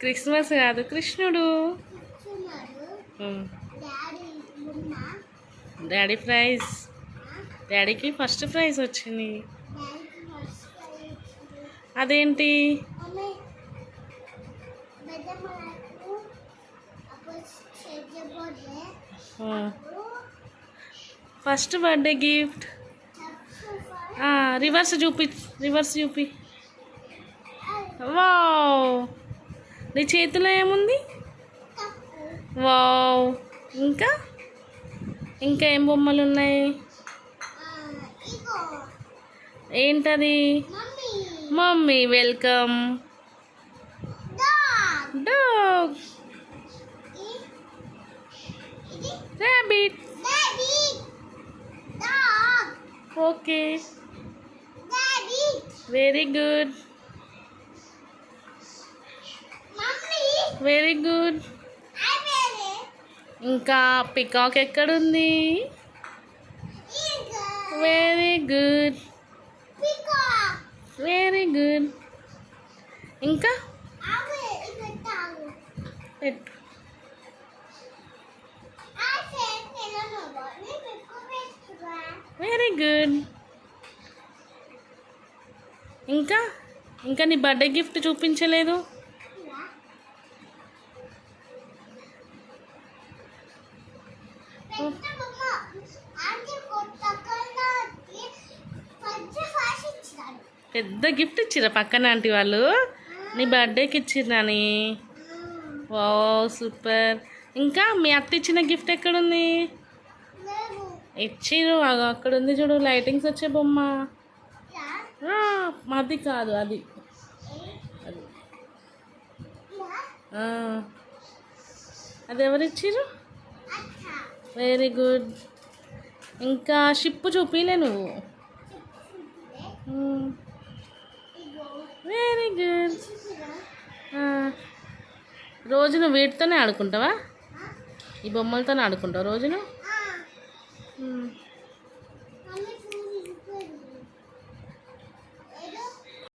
Christmas కాదు కృష్ణుడు. Daddy prize. డాడీకి ఫస్ట్ ప్రైజ్ వచ్చింది. అదేంటి? First birthday gift. రివర్స్ చూపి రివర్స్ చూపి. వావ్. నీ చేతిలో ఏముంది? వావ్. ఇంకా? ఇంకా ఏం బొమ్మలు ఉన్నాయి? ఏంటది? Mummy welcome. Dog. Rabbit. Okay. Very good very good ఇంకా పికాక్ ఎక్కడుంది? వెరీ గుడ్ వెరీ గుడ్ ఇంకా? పెట్టు వెరీ గుడ్ ఇంకా? ఇంకా నీ బర్త్డే గిఫ్ట్ చూపించలేదు? పెద్ద గిఫ్ట్ ఇచ్చిరా పక్కన ఆంటీ వాళ్ళు. నీ బర్త్డేకి ఇచ్చిర్రాని వా సూపర్ ఇంకా మీ అత్త ఇచ్చిన గిఫ్ట్ ఎక్కడుంది? అగో అక్కడ ఉంది చూడు లైటింగ్స్ వచ్చే బొమ్మ. మాది కాదు అది. అది. అది ఎవరు ఇచ్చిర్రు అచ్చా వెరీ గుడ్ ఇంకా షిప్ చూపిలే నువ్వు. వెరీ గుడ్ చూసిరా రోజు నువ్వు వీటితోనే ఆడుకుంటావా? ఈ బొమ్మలతోనే ఆడుకుంటావు రోజు నువ్వు ఆ. మ్మ్.